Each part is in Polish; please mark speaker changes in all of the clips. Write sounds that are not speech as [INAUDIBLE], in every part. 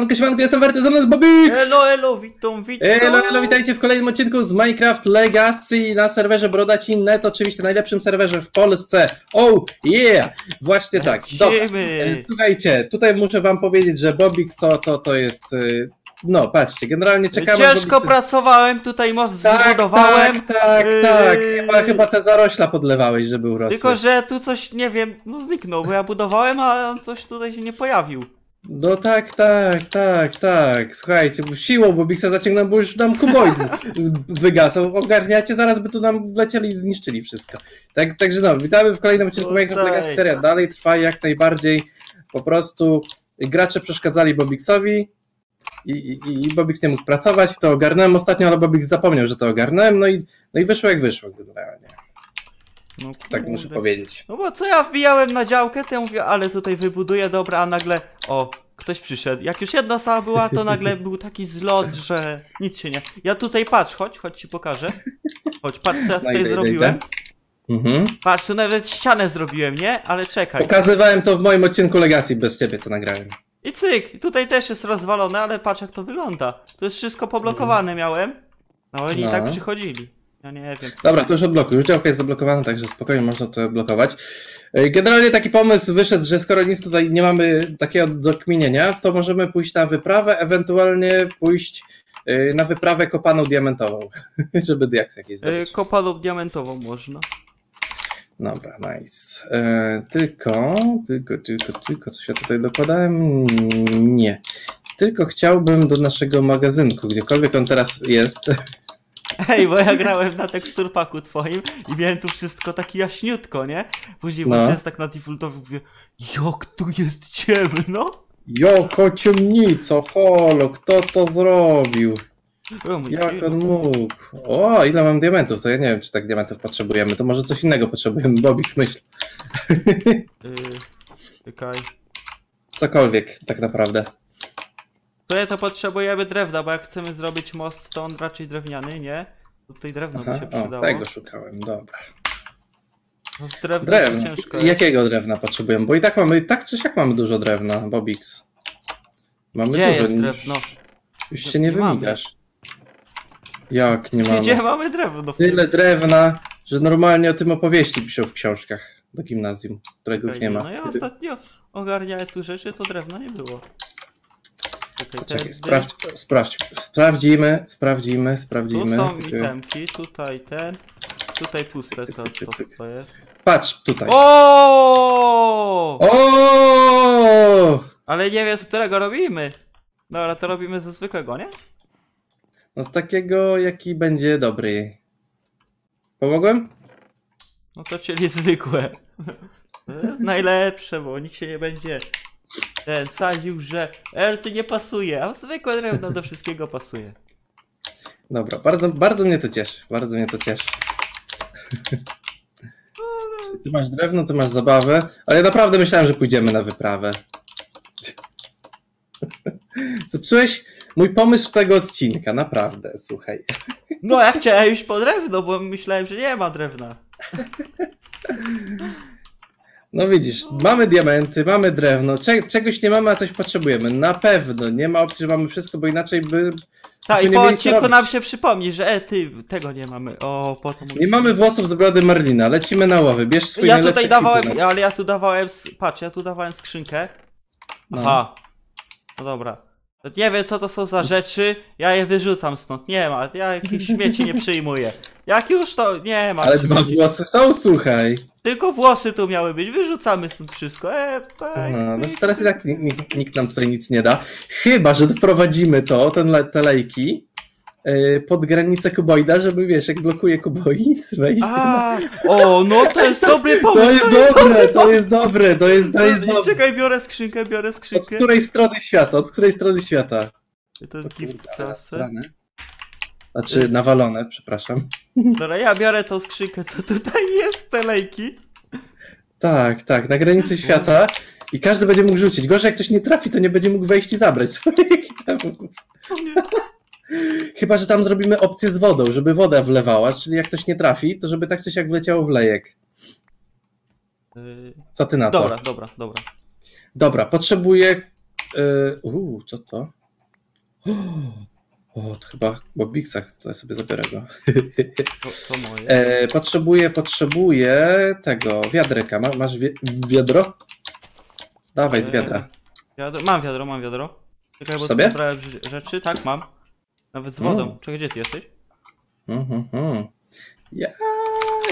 Speaker 1: Siemanko, siemanko, jestem Werty, ze mną jest Bobix!
Speaker 2: Elo, elo, witam, witam.
Speaker 1: Elo, elo, witajcie w kolejnym odcinku z Minecraft Legacy na serwerze Brodaci.net, oczywiście najlepszym serwerze w Polsce. Oh yeah! Właśnie tak. Dobra. E, Słuchajcie, tutaj muszę wam powiedzieć, że Bobix to, to, to jest... y, No, patrzcie, generalnie czekamy...
Speaker 2: Ciężko
Speaker 1: Bobix-
Speaker 2: pracowałem, tutaj most
Speaker 1: Tak,
Speaker 2: zbudowałem.
Speaker 1: tak, tak, tak.
Speaker 2: Yy.
Speaker 1: Chyba, chyba te zarośla podlewałeś, żeby urosły.
Speaker 2: Tylko, że tu coś, nie wiem, no zniknął, bo ja budowałem, a on coś tutaj się nie pojawił.
Speaker 1: No tak, tak, tak, tak. Słuchajcie, bo siłą Bobixa zaciągnął, bo już nam kuboid wygasał. Ogarniacie, zaraz by tu nam wlecieli i zniszczyli wszystko. Tak, także no, witamy w kolejnym odcinku
Speaker 2: Tutaj.
Speaker 1: Minecraft Legacy. Seria dalej trwa jak najbardziej. Po prostu gracze przeszkadzali Bobixowi i, i, i Bobix nie mógł pracować. To ogarnąłem ostatnio, ale Bobix zapomniał, że to ogarnąłem. No i, no i wyszło jak wyszło generalnie.
Speaker 2: No,
Speaker 1: Tak muszę powiedzieć.
Speaker 2: No bo co ja wbijałem na działkę, to ja mówię, ale tutaj wybuduję, dobra, a nagle, o, ktoś przyszedł. Jak już jedna sala była, to nagle był taki zlot, że nic się nie... Ja tutaj, patrz, chodź, chodź ci pokażę. Chodź, patrz co ja tutaj zrobiłem.
Speaker 1: Mhm.
Speaker 2: Patrz, tu nawet ścianę zrobiłem, nie? Ale czekaj.
Speaker 1: Pokazywałem to w moim odcinku Legacy bez ciebie, co nagrałem.
Speaker 2: I cyk, tutaj też jest rozwalone, ale patrz jak to wygląda. Tu jest wszystko poblokowane miałem. No oni i
Speaker 1: No.
Speaker 2: tak przychodzili. Ja nie wiem.
Speaker 1: Dobra, to już odblokuj. Już działka jest zablokowana, także spokojnie można to blokować. Generalnie taki pomysł wyszedł, że skoro nic tutaj nie mamy takiego do kminienia, to możemy pójść na wyprawę, ewentualnie pójść yy, na wyprawę kopaną diamentową, [LAUGHS] żeby diaks jakiś
Speaker 2: Yy,
Speaker 1: zdobyć.
Speaker 2: kopaną diamentową można.
Speaker 1: Dobra, nice. Yy, tylko, tylko, tylko, tylko, coś ja tutaj dokładałem? Nie. Tylko chciałbym do naszego magazynku, gdziekolwiek on teraz jest, [LAUGHS]
Speaker 2: Ej, bo ja grałem na teksturpaku twoim i miałem tu wszystko takie jaśniutko, nie? Później
Speaker 1: No.
Speaker 2: włączyłem tak na defaultowy mówię, jak tu jest ciemno?
Speaker 1: Joko ciemnico, holo, kto to zrobił?
Speaker 2: O,
Speaker 1: Jak on mógł? O, ile mam diamentów? To ja nie wiem, czy tak diamentów potrzebujemy. To może coś innego potrzebujemy. Bobik, myśl.
Speaker 2: Yy, czekaj.
Speaker 1: Cokolwiek, tak naprawdę.
Speaker 2: Tutaj to potrzebujemy drewna, bo jak chcemy zrobić most, to on raczej drewniany, nie? Tutaj drewno
Speaker 1: Aha,
Speaker 2: by się
Speaker 1: o,
Speaker 2: przydało.
Speaker 1: tego szukałem, dobra.
Speaker 2: No, z drewnem to
Speaker 1: Drewno.
Speaker 2: ciężko.
Speaker 1: Jakiego drewna potrzebujemy? Bo i tak mamy, tak czy siak mamy dużo drewna, Bobix. Mamy
Speaker 2: Gdzie
Speaker 1: dużo.
Speaker 2: jest
Speaker 1: już-
Speaker 2: drewno?
Speaker 1: Już się nie
Speaker 2: Nie
Speaker 1: wymigasz. Jak nie mamy?
Speaker 2: Gdzie mamy drewno?
Speaker 1: Tyle drewna, że normalnie o tym opowieści piszą w książkach do gimnazjum, którego już nie ma.
Speaker 2: No ja ostatnio ogarniałem tu rzeczy, to drewna nie było. Czekaj,
Speaker 1: Czekaj,
Speaker 2: tędy.
Speaker 1: sprawdź, sprawdź, sprawdzimy, sprawdzimy,
Speaker 2: Tu
Speaker 1: sprawdzimy.
Speaker 2: są
Speaker 1: Tylko-
Speaker 2: itemki, tutaj ten, tutaj puste,
Speaker 1: tyk.
Speaker 2: to jest.
Speaker 1: Patrz tutaj.
Speaker 2: O!
Speaker 1: O!
Speaker 2: Ale nie wiem z którego robimy. Dobra, to robimy ze zwykłego, nie?
Speaker 1: No z takiego, jaki będzie dobry. Pomogłem?
Speaker 2: No to czyli zwykłe. [LAUGHS] To jest najlepsze, bo nikt się nie będzie ten sadził, że R tu nie pasuje, a zwykłe drewno do wszystkiego pasuje.
Speaker 1: Dobra, bardzo, bardzo mnie to cieszy, bardzo mnie to cieszy. Ty masz drewno, ty masz zabawę, ale ja naprawdę myślałem, że pójdziemy na wyprawę. [LAUGHS] Zepsułeś mój pomysł tego odcinka, naprawdę, słuchaj.
Speaker 2: No ja chciałem iść po drewno, bo myślałem, że nie ma drewna. [LAUGHS]
Speaker 1: No widzisz, mamy diamenty, mamy drewno, cze czegoś nie mamy, a coś potrzebujemy. Na pewno, nie ma opcji, że mamy wszystko, bo inaczej by...
Speaker 2: Tak, i
Speaker 1: nie
Speaker 2: po odcinku nam się przypomni, że e, ty, tego nie mamy. O, po to
Speaker 1: Nie mamy włosów z brody Marlina, lecimy na łowy, bierz swój
Speaker 2: Ja tutaj dawałem, ale ja tu dawałem, patrz, ja tu dawałem skrzynkę.
Speaker 1: No.
Speaker 2: Aha. No dobra. Nie wiem co to są za rzeczy, ja je wyrzucam stąd, nie ma, ja jakieś śmieci nie przyjmuję. Jak już to, nie ma
Speaker 1: Ale dwa włosy są, słuchaj.
Speaker 2: Tylko włosy tu miały być, wyrzucamy stąd wszystko. E, e,
Speaker 1: No, no teraz i tak nikt, nikt nam tutaj nic nie da. Chyba, że doprowadzimy to, ten, te lejki, pod granicę kuboida, żeby wiesz, jak blokuje kuboid, [LAUGHS] wejść.
Speaker 2: A, o, no to jest dobry pomysł.
Speaker 1: To jest dobre, to jest dobre, to jest, to jest dobre.
Speaker 2: Czekaj, biorę skrzynkę, biorę
Speaker 1: Od
Speaker 2: skrzynkę.
Speaker 1: której strony świata? Od której strony świata?
Speaker 2: To jest gift.
Speaker 1: Znaczy, nawalone, przepraszam.
Speaker 2: Dobra, ja biorę tą skrzynkę, co tutaj jest, te lejki.
Speaker 1: Tak, tak, na granicy świata i każdy będzie mógł rzucić. Gorzej, jak ktoś nie trafi, to nie będzie mógł wejść i zabrać. [LAUGHS]
Speaker 2: O nie.
Speaker 1: Chyba, że tam zrobimy opcję z wodą, żeby woda wlewała, czyli jak ktoś nie trafi, to żeby tak czy siak wleciało w lejek.
Speaker 2: Y,
Speaker 1: Co ty na to?
Speaker 2: Dobra, dobra, dobra.
Speaker 1: Dobra, potrzebuję Yy, Uuu, co to? [GASPS] O, to chyba w Bobixach, to ja sobie zabiorę go.
Speaker 2: To, to moje.
Speaker 1: E, potrzebuję, potrzebuję tego, wiadreka. Ma, masz wi wiadro? Dawaj z wiadra.
Speaker 2: Wiadro, mam wiadro, mam wiadro. Czekaj, bo
Speaker 1: Sobie?
Speaker 2: rzeczy, tak mam. Nawet z wodą.
Speaker 1: Mm.
Speaker 2: Czekaj, gdzie ty jesteś?
Speaker 1: Mhm, mhm. Ja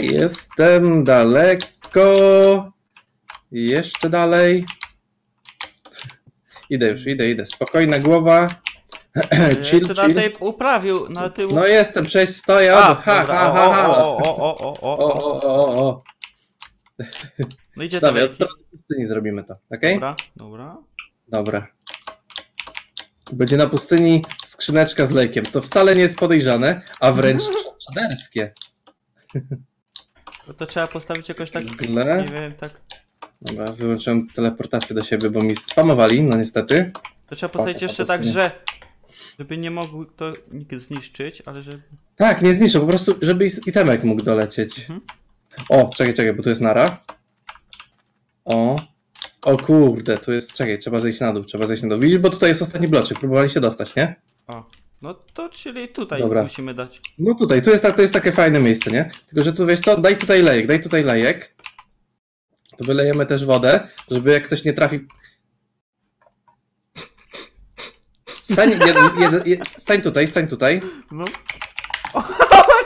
Speaker 1: jestem daleko. Jeszcze dalej. Idę już, idę, idę. Spokojna głowa.
Speaker 2: Ja [CLEARS THROAT]
Speaker 1: chill,
Speaker 2: jeszcze na
Speaker 1: chill.
Speaker 2: tej uprawił, na tyłu.
Speaker 1: No jestem, przejść stoję.
Speaker 2: A,
Speaker 1: ha, ha,
Speaker 2: o,
Speaker 1: ha, ha.
Speaker 2: o, o, o, o, o,
Speaker 1: O,
Speaker 2: o.
Speaker 1: o, o, o.
Speaker 2: No idzie
Speaker 1: Dobra, od strony pustyni zrobimy to, okej?
Speaker 2: Dobra, dobra.
Speaker 1: Dobra. Będzie na pustyni skrzyneczka z lejkiem. To wcale nie jest podejrzane, a wręcz [LAUGHS] czaderskie.
Speaker 2: To, to trzeba postawić jakoś tak,
Speaker 1: Gle.
Speaker 2: nie wiem, tak.
Speaker 1: Dobra, wyłączyłem teleportację do siebie, bo mi spamowali, no niestety.
Speaker 2: To trzeba postawić jeszcze tak, że żeby nie mógł to nikt zniszczyć, ale że...
Speaker 1: Tak, nie zniszczę, po prostu, żeby itemek mógł dolecieć.
Speaker 2: Mhm.
Speaker 1: O, czekaj, czekaj, bo tu jest nara. O. O kurde, tu jest, czekaj, trzeba zejść na dół, trzeba zejść na dół. Widzisz, bo tutaj jest ostatni bloczek, próbowali się dostać, nie?
Speaker 2: O. No to czyli tutaj
Speaker 1: Dobra.
Speaker 2: musimy dać.
Speaker 1: No tutaj, tu jest, tak- to jest takie fajne miejsce, nie? Tylko, że tu wiesz co, daj tutaj lejek, daj tutaj lejek. To wylejemy też wodę, żeby jak ktoś nie trafi... Stań, jed, jed, jed, stań tutaj, stań tutaj.
Speaker 2: No. [LAUGHS] O,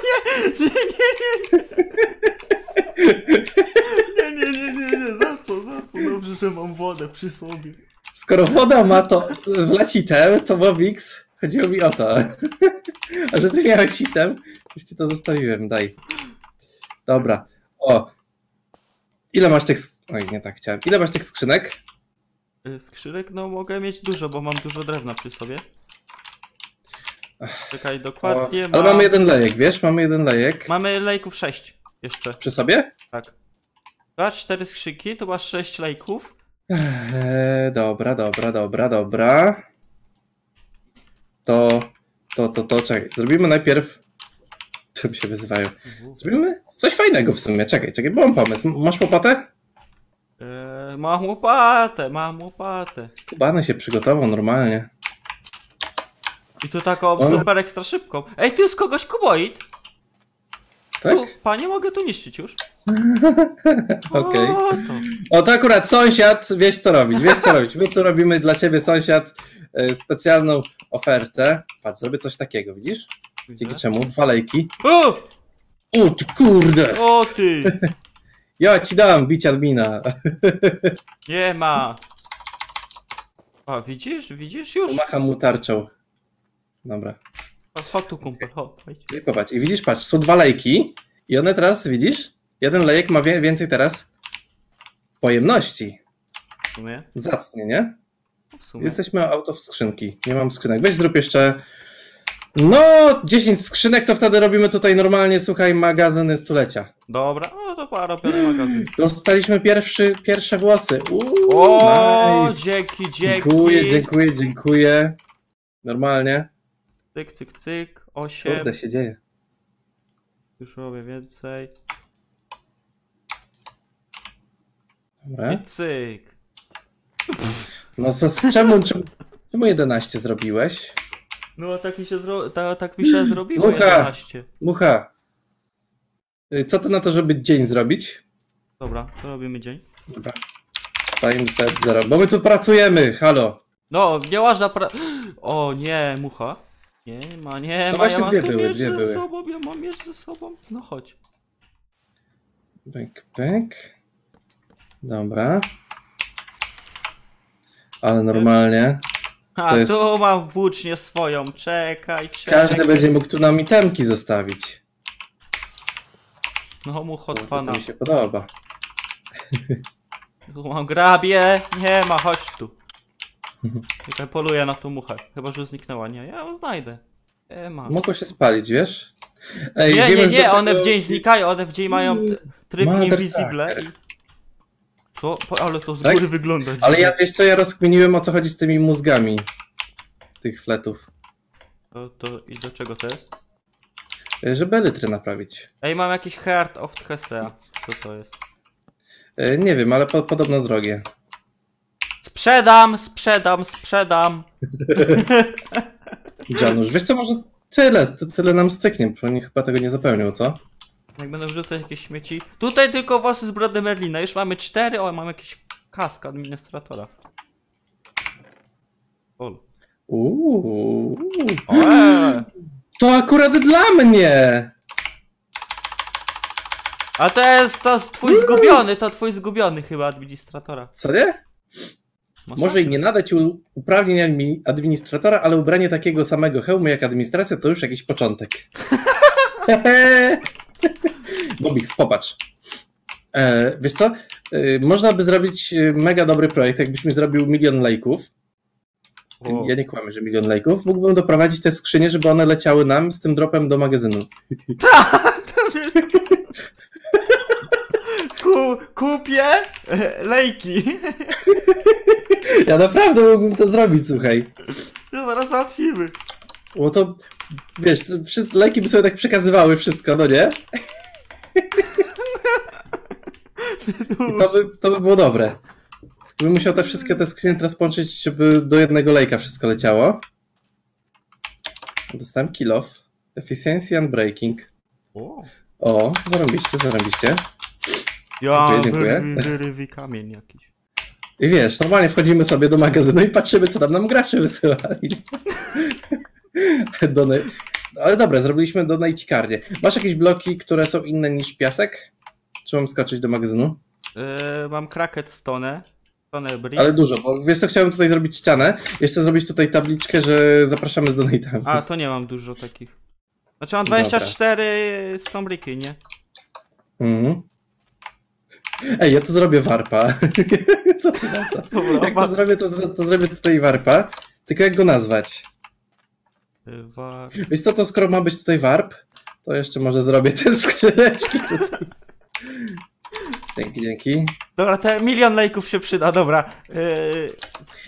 Speaker 2: nie! Nie, nie, nie! Nie, [LAUGHS] nie, nie, nie, nie, za co, za co? Dobrze, że mam wodę przy sobie.
Speaker 1: Skoro woda ma to wlać item, to Bobix, chodziło mi o to. A że ty miałeś item, już ci to zostawiłem, daj. Dobra, o. Ile masz tych... Oj, nie tak chciałem. Ile masz tych skrzynek?
Speaker 2: Y, Skrzynek, no mogę mieć dużo, bo mam dużo drewna przy sobie. Czekaj,
Speaker 1: O,
Speaker 2: dokładnie
Speaker 1: ale
Speaker 2: mam...
Speaker 1: mamy jeden lejek, wiesz? Mamy jeden lejek.
Speaker 2: Mamy lejków 6 jeszcze,
Speaker 1: Przy sobie?
Speaker 2: tak. Masz cztery skrzynki, to masz 6 lejków.
Speaker 1: Eee, dobra, dobra, dobra, dobra. To, to, to, to, czekaj. Zrobimy najpierw... Czym się wyzywają? Zrobimy coś fajnego w sumie. Czekaj, czekaj, bo mam pomysł. Masz łopatę?
Speaker 2: Eee, mam łopatę, mam łopatę.
Speaker 1: Kubany się przygotował normalnie.
Speaker 2: I to taką
Speaker 1: Ale-
Speaker 2: super ekstra szybką. Ej, tu jest kogoś kuboid.
Speaker 1: Tak?
Speaker 2: Tu, panie, mogę tu niszczyć już. [LAUGHS]
Speaker 1: Okej.
Speaker 2: O, to.
Speaker 1: O, to akurat sąsiad, wiesz co robić, wiesz co robić. My tu robimy dla ciebie, sąsiad, e, specjalną ofertę. Patrz, zrobię coś takiego, widzisz? Dzięki czemu? Dwa lejki.
Speaker 2: O,
Speaker 1: O, ty kurde!
Speaker 2: o ty! [LAUGHS]
Speaker 1: Ja ci dam bić admina. [LAUGHS]
Speaker 2: Nie ma. O, widzisz, widzisz już?
Speaker 1: Macham mu tarczą. Dobra.
Speaker 2: Chodź tu, kumpel, chodź.
Speaker 1: I popatrz, i widzisz, patrz, są dwa lejki i one teraz, widzisz? Jeden lejek ma więcej teraz pojemności.
Speaker 2: W sumie,
Speaker 1: Zacnie, nie?
Speaker 2: w sumie.
Speaker 1: Jesteśmy auto w skrzynki. Nie mam skrzynek. Weź zrób jeszcze. No, 10 skrzynek, to wtedy robimy tutaj normalnie, słuchaj, magazyny stulecia.
Speaker 2: Dobra, o, to była robiony magazyn.
Speaker 1: Dostaliśmy pierwszy, pierwsze włosy. Uuu,
Speaker 2: O,
Speaker 1: nice.
Speaker 2: dzięki, dzięki.
Speaker 1: Dziękuję, dziękuję, dziękuję. Normalnie.
Speaker 2: Cyk, cyk, cyk. Osiem.
Speaker 1: Kurde, się dzieje.
Speaker 2: Już robię więcej.
Speaker 1: Dobra.
Speaker 2: I cyk.
Speaker 1: No, co, z czemu, czemu, czemu 11 zrobiłeś?
Speaker 2: No, tak mi się, zro... ta, tak mi się zrobiło.
Speaker 1: Mucha.
Speaker 2: 11.
Speaker 1: Mucha. Y, Co to na to, żeby dzień zrobić?
Speaker 2: Dobra, to robimy dzień.
Speaker 1: Dobra. Time set zero. Bo my tu pracujemy, halo.
Speaker 2: No, nie można pra... [GASPS] O nie, mucha. Nie ma, nie
Speaker 1: No
Speaker 2: ma, ja mam
Speaker 1: dwie
Speaker 2: tu
Speaker 1: były, dwie
Speaker 2: ze
Speaker 1: były.
Speaker 2: sobą, ja mam miecz ze sobą. No chodź.
Speaker 1: Pyk, pyk. Dobra. Ale normalnie.
Speaker 2: A
Speaker 1: To jest-
Speaker 2: tu mam włócznię swoją, czekaj, czekaj.
Speaker 1: Każdy będzie mógł tu nam itemki zostawić.
Speaker 2: No mucho
Speaker 1: To
Speaker 2: twana.
Speaker 1: mi się podoba.
Speaker 2: Tu mam grabie. Nie ma, chodź tu. Czekaj, poluję na tą muchę. Chyba, że zniknęła. Nie, ja ją znajdę. Ma.
Speaker 1: Mogło się spalić, wiesz? Ej,
Speaker 2: Nie, nie, nie, one
Speaker 1: czego-
Speaker 2: w dzień znikają, one w dzień mają t- tryb
Speaker 1: Mother
Speaker 2: invisible i... Co? Ale to z
Speaker 1: Tak?
Speaker 2: góry wygląda
Speaker 1: Ale ja wiesz co, ja rozkminiłem o co chodzi z tymi mózgami tych fletów.
Speaker 2: To, to i do czego to jest?
Speaker 1: Y, Żeby elytry naprawić.
Speaker 2: Ej, mam jakiś Heart of Hesea. Co to jest?
Speaker 1: Y, Nie wiem, ale po, podobno drogie.
Speaker 2: Sprzedam, sprzedam, sprzedam. [LAUGHS]
Speaker 1: Janusz, wiesz co, może tyle, tyle nam styknie, bo oni chyba tego nie zapełnią, co?
Speaker 2: Jak będę wrzucać jakieś śmieci. Tutaj tylko włosy z brody Merlina. Już mamy cztery. O, mam jakiś kask administratora. Ol.
Speaker 1: Uuu.
Speaker 2: Eee.
Speaker 1: To akurat dla mnie!
Speaker 2: A to jest to twój zgubiony, to twój zgubiony chyba administratora.
Speaker 1: Co nie?
Speaker 2: Masakra.
Speaker 1: Może i nie nadać uprawnień admi- administratora, ale ubranie takiego samego hełmu jak administracja to już jakiś początek. [LAUGHS] Bobix, popatrz. E, wiesz co? E, można by zrobić e, mega dobry projekt, jakbyśmy zrobił milion lejków.
Speaker 2: O.
Speaker 1: Ja nie kłamię, że milion lejków. Mógłbym doprowadzić te skrzynie, żeby one leciały nam z tym dropem do magazynu. [LAUGHS]
Speaker 2: Ku, kupię lejki.
Speaker 1: Ja naprawdę mógłbym to zrobić, słuchaj.
Speaker 2: To zaraz załatwimy.
Speaker 1: Bo to, wiesz, to wszyscy, lejki by sobie tak przekazywały wszystko, no nie? I to by, to by było dobre. Bym musiał te wszystkie te skrzynie teraz połączyć, żeby do jednego lejka wszystko leciało. Dostałem kill off. Efficiency and breaking.
Speaker 2: O.
Speaker 1: O, zarobiście, zarobiście.
Speaker 2: Ja
Speaker 1: Dziękuję, dziękuję.
Speaker 2: wy- wyrywi kamień jakiś.
Speaker 1: I wiesz, normalnie wchodzimy sobie do magazynu i patrzymy, co tam nam gracze wysyłali. Donate. Ale dobra, zrobiliśmy donajcikarnię. Masz jakieś bloki, które są inne niż piasek? Czy mam skoczyć do magazynu?
Speaker 2: E, mam kraket stone. Stone bricks.
Speaker 1: Ale dużo, bo wiesz co, chciałem tutaj zrobić ścianę. Jeszcze zrobić tutaj tabliczkę, że zapraszamy z donatami.
Speaker 2: A, to nie mam dużo takich. Znaczy mam
Speaker 1: Dobra.
Speaker 2: 24 stone bricky, nie?
Speaker 1: Mhm. Ej, ja tu zrobię warpa. [LAUGHS] co ty na to?
Speaker 2: Dobra,
Speaker 1: Jak to zrobię, to, zro- to zrobię tutaj warpa. Tylko jak go nazwać?
Speaker 2: E, Wa-
Speaker 1: Wiesz co, to skoro ma być tutaj warp, to jeszcze może zrobię te [LAUGHS] skrzyneczki tutaj. Dzięki, dzięki.
Speaker 2: Dobra, te milion lejków się przyda, dobra. E,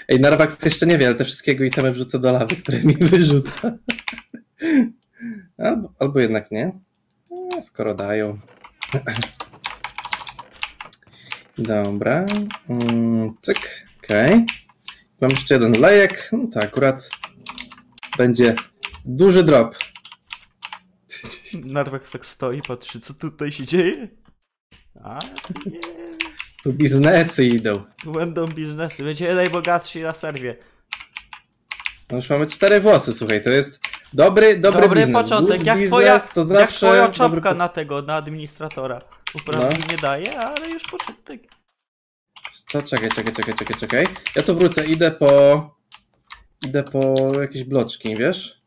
Speaker 1: Ej, Narwax jeszcze nie wie, ale te wszystkiego itemy wrzucę do lawy, które mi wyrzuca. [LAUGHS] Albo, albo jednak nie. No, skoro dają. Dobra. Mm, cyk. Okej. Mam jeszcze jeden lejek. No to akurat będzie duży drop.
Speaker 2: Narwek tak stoi, patrzy, co tutaj się dzieje? A, nie.
Speaker 1: Tu biznesy idą.
Speaker 2: Tu będą biznesy, będzie najbogatsi na serwie.
Speaker 1: No już mamy cztery włosy, słuchaj, to jest dobry, dobry,
Speaker 2: Dobry
Speaker 1: biznes.
Speaker 2: początek,
Speaker 1: Good
Speaker 2: jak
Speaker 1: biznes
Speaker 2: twoja,
Speaker 1: to
Speaker 2: jak
Speaker 1: zawsze
Speaker 2: twoja
Speaker 1: dobry
Speaker 2: czapka
Speaker 1: po-
Speaker 2: na tego, na administratora. Uprawnień
Speaker 1: no.
Speaker 2: nie daje, ale już poczytek.
Speaker 1: Co? Czekaj, czekaj, czekaj, czekaj, czekaj. Ja tu wrócę, idę po... Idę po jakieś bloczki, wiesz?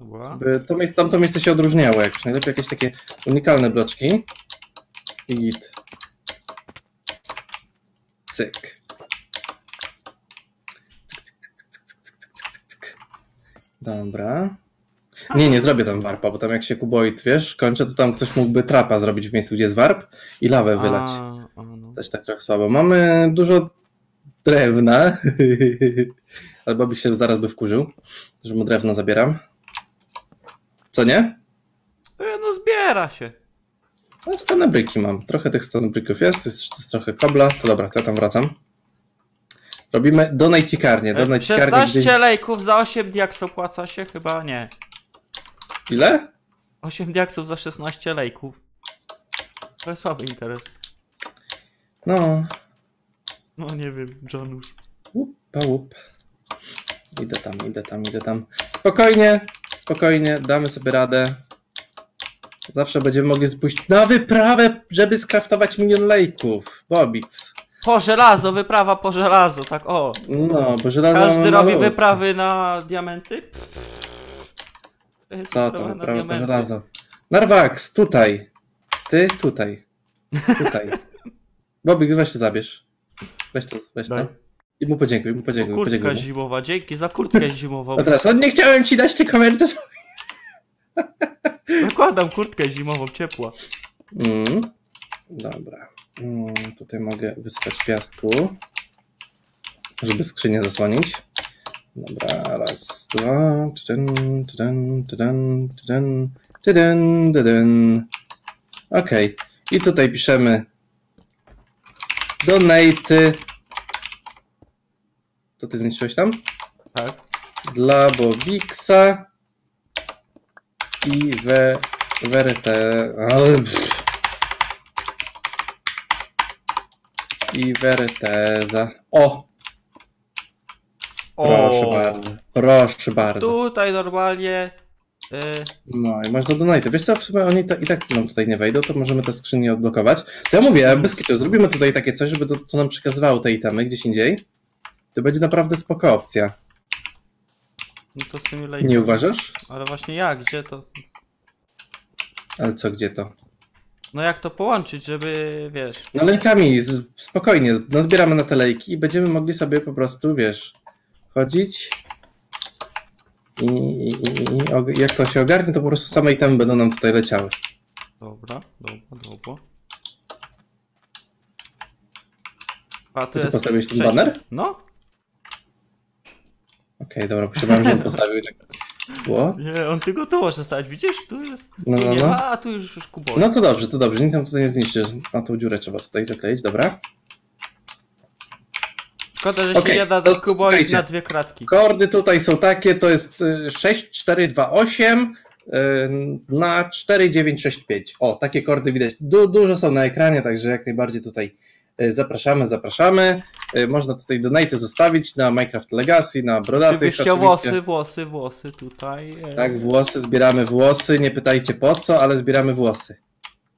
Speaker 2: Dobra.
Speaker 1: By to, tamto miejsce się odróżniało jakoś. Najlepiej jakieś takie unikalne bloczki. I git. Cyk. Dobra. Nie, nie zrobię tam warpa, bo tam jak się kuboid, wiesz, kończę, to tam ktoś mógłby trapa zrobić w miejscu, gdzie jest warp i lawę wylać.
Speaker 2: A, a, no.
Speaker 1: Też tak trochę słabo. Mamy dużo drewna. [LAUGHS] Ale Bobik się zaraz by wkurzył, że mu drewno zabieram. Co nie?
Speaker 2: E, No zbiera się.
Speaker 1: No, stone bryki mam. Trochę tych stone brików jest, to jest, to jest trochę kobla. To dobra, to ja tam wracam. Robimy donajcikarnię.
Speaker 2: E,
Speaker 1: Donajcikarnię
Speaker 2: 16
Speaker 1: gdzieś...
Speaker 2: lejków za 8 diaksów opłaca się? Chyba nie.
Speaker 1: Ile?
Speaker 2: 8 diaksów za 16 lejków. To jest słaby interes.
Speaker 1: No,
Speaker 2: No nie wiem, Janusz.
Speaker 1: łupa łup. Idę tam, idę tam, idę tam. Spokojnie, spokojnie, damy sobie radę. Zawsze będziemy mogli pójść na wyprawę, żeby skraftować milion lejków. Bobix.
Speaker 2: Po żelazo, wyprawa po żelazo, tak o.
Speaker 1: No, bo żelazo
Speaker 2: Każdy robi wyprawy na diamenty? To jest
Speaker 1: Co to, po
Speaker 2: diamenty.
Speaker 1: żelazo. Narwax, tutaj. Ty, tutaj. Tutaj. [LAUGHS] Bobik, weź to zabierz. Weź to, weź to.
Speaker 2: Daj.
Speaker 1: I mu podziękuj, mu podziękuj,
Speaker 2: Kurtka
Speaker 1: podziękuj. mu.
Speaker 2: zimowa, dzięki za kurtkę [LAUGHS] zimową.
Speaker 1: A teraz, on nie chciałem ci dać, to sobie.
Speaker 2: Zakładam kurtkę zimową, ciepła.
Speaker 1: Mm. Dobra. Mm, tutaj mogę wysypać piasku, żeby skrzynię zasłonić. Dobra, raz, dwa, tyden, tyden, tyden, tyden, tyden, tyden. Ok, i tutaj piszemy donate. To ty zniszczyłeś tam?
Speaker 2: Tak.
Speaker 1: Dla Bobixa i we, Verite. I Verteza. O! Proszę bardzo. Proszę bardzo.
Speaker 2: Tutaj normalnie. Y,
Speaker 1: No i masz do donate. Wiesz co, w sumie oni to, i tak nam tutaj nie wejdą, to możemy te skrzynie odblokować. To ja mówię, bez kitu, zrobimy tutaj takie coś, żeby to, to nam przekazywało te itemy gdzieś indziej. To będzie naprawdę spoko opcja.
Speaker 2: no to simulate.
Speaker 1: Nie uważasz?
Speaker 2: Ale właśnie jak? Gdzie to?
Speaker 1: Ale co, gdzie to?
Speaker 2: No jak to połączyć, żeby wiesz.
Speaker 1: No lejkami, spokojnie, nazbieramy na te lejki i będziemy mogli sobie po prostu, wiesz, chodzić i, i, i, i jak to się ogarnie, to po prostu same itemy będą nam tutaj leciały.
Speaker 2: Dobra, dobra, dobra. A
Speaker 1: Ty
Speaker 2: jest.
Speaker 1: postawiłeś ten baner?
Speaker 2: No?
Speaker 1: Okej, dobra, posiadałem, że on postawił i tak było.
Speaker 2: Nie, on tylko tu może stać, widzisz? Tu jest.
Speaker 1: No,
Speaker 2: tu
Speaker 1: no,
Speaker 2: nie
Speaker 1: no.
Speaker 2: ma, a tu już, już kuboid.
Speaker 1: No to dobrze, to dobrze, nikt tam tutaj nie zniszczy. A tą dziurę trzeba tutaj zakleić, dobra.
Speaker 2: Szkoda, że się nie da kuboid
Speaker 1: słuchajcie.
Speaker 2: na dwie kratki.
Speaker 1: Kordy tutaj są takie, to jest y, 6428 y, na 4965. O, takie kordy widać. Du dużo są na ekranie, także jak najbardziej tutaj y, zapraszamy, zapraszamy. Y, Można tutaj donaty zostawić na Minecraft Legacy, na.
Speaker 2: Oczywiście
Speaker 1: oczywiście.
Speaker 2: włosy, włosy, włosy tutaj. e,
Speaker 1: Tak, włosy, zbieramy włosy, nie pytajcie po co, ale zbieramy włosy.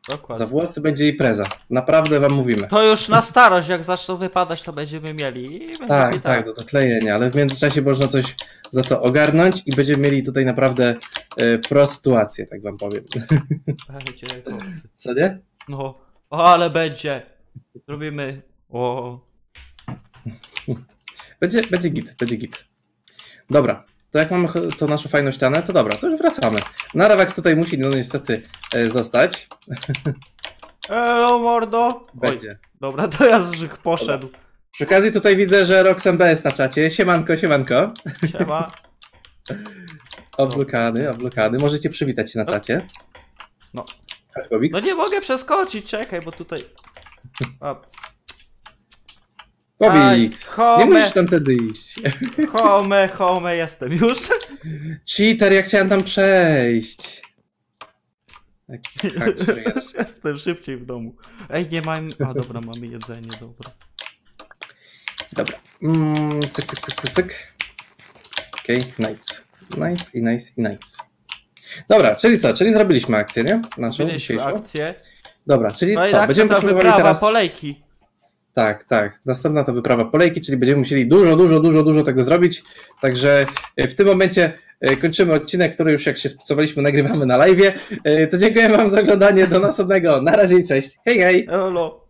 Speaker 1: Za
Speaker 2: Dokładnie.
Speaker 1: włosy będzie impreza. Naprawdę wam mówimy.
Speaker 2: To już na starość, jak zaczną wypadać, to będziemy mieli. Będzie
Speaker 1: Tak,
Speaker 2: gitara.
Speaker 1: tak, do doklejenia, ale w międzyczasie można coś za to ogarnąć i będziemy mieli tutaj naprawdę e, pro sytuację, tak wam powiem.
Speaker 2: Będzie.
Speaker 1: Co nie?
Speaker 2: No, ale będzie. Zrobimy. O.
Speaker 1: Będzie, będzie git, będzie git. Dobra, to jak mamy tą naszą fajną ścianę, to dobra, to już wracamy. Narawax tutaj musi no niestety e, zostać. [LAUGHS]
Speaker 2: Elo mordo. Oj,
Speaker 1: Będzie.
Speaker 2: dobra, to ja z Żych poszedł.
Speaker 1: Przy okazji tutaj widzę, że Roxem jest na czacie. Siemanko, siemanko.
Speaker 2: Siema. [LAUGHS]
Speaker 1: Oblokany, oblokany. Możecie przywitać się na czacie.
Speaker 2: No.
Speaker 1: Chodź, Bobik.
Speaker 2: No nie mogę przeskoczyć, czekaj, bo tutaj. A, [LAUGHS]
Speaker 1: Bobik.
Speaker 2: Aj,
Speaker 1: Nie musisz tam wtedy iść. [LAUGHS]
Speaker 2: home, home, jestem już.
Speaker 1: Cheater, ja chciałem tam przejść. Taki [LAUGHS]
Speaker 2: już jestem szybciej w domu. Ej, nie mam. A dobra, mamy jedzenie, dobra.
Speaker 1: Dobra. Mm, cyk, cyk, cyk, cyk, cyk. Okej, nice. Nice i nice i nice. Dobra, czyli co? Czyli zrobiliśmy akcję, nie? Naszą
Speaker 2: Mieliśmy
Speaker 1: dzisiejszą.
Speaker 2: akcję.
Speaker 1: Dobra, czyli
Speaker 2: No
Speaker 1: co? Będziemy potrzebowali teraz...
Speaker 2: polejki.
Speaker 1: Tak, tak. Następna to wyprawa polejki, czyli będziemy musieli dużo, dużo, dużo, dużo tego zrobić. Także e, w tym momencie e, kończymy odcinek, który już jak się spocowaliśmy, nagrywamy na live. To dziękuję Wam za oglądanie. Do następnego. Na razie i cześć. Hej, hej!
Speaker 2: Elo.